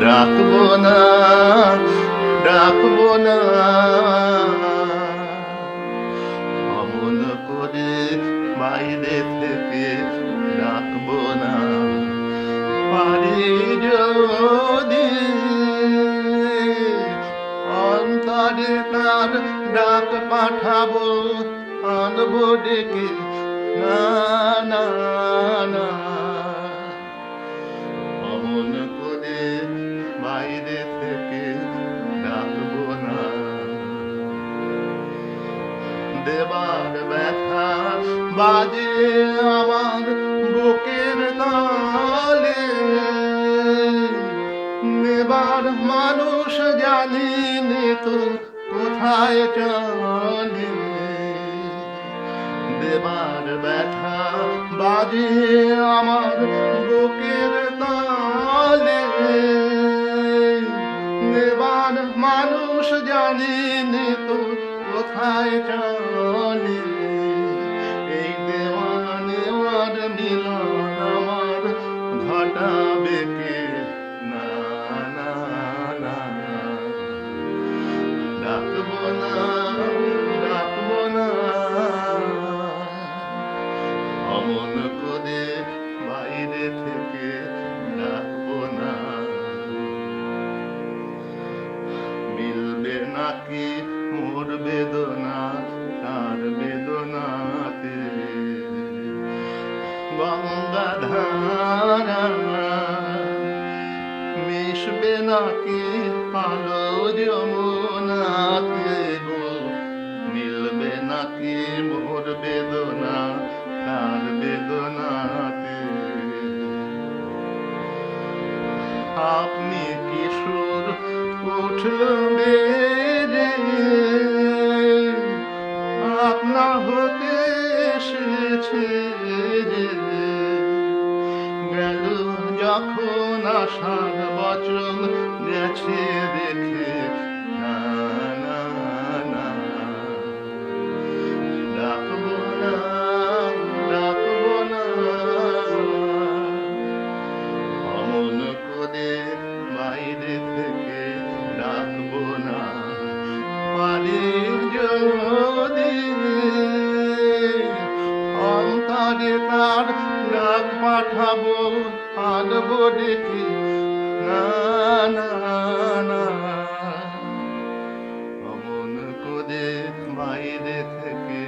ডাকবো না ডাকবো না। অমন করে বাইরে থেকে ডাকবো না। পারি যদি অন্তরে তার ডাক পাঠাবো, আনব ডেকে। না না না। দেবার ব্যথা বাজে আমার বুকের তালে। নেবার মানুষ জানি তো কোথায় চলে। দেবার ব্যথা বাজে আমার বুকের তালে। নেবার মানুষ জানি তো কোথায় চলে এই দেওয়া নেওয়ার মিলন আমার ঘটাবে কে না না না ডাকবো না ডাকবো না। করে বাইরে থেকে ডাকবো না। মিলবে নাকি মোর বেদনা, তার বেদনাতে গঙ্গাধারা মিশবে নাকি আলো যমুনাতে গো? মিলবে নাকি মোর বেদনা, তার বেদনাতে আপনি কিশোর উঠল বেড়ে আপনা। গেল যখন আসার বচন গেছে সোনার ডাক পাঠাবো আনব ডেকে না না না। অমন করে থেকে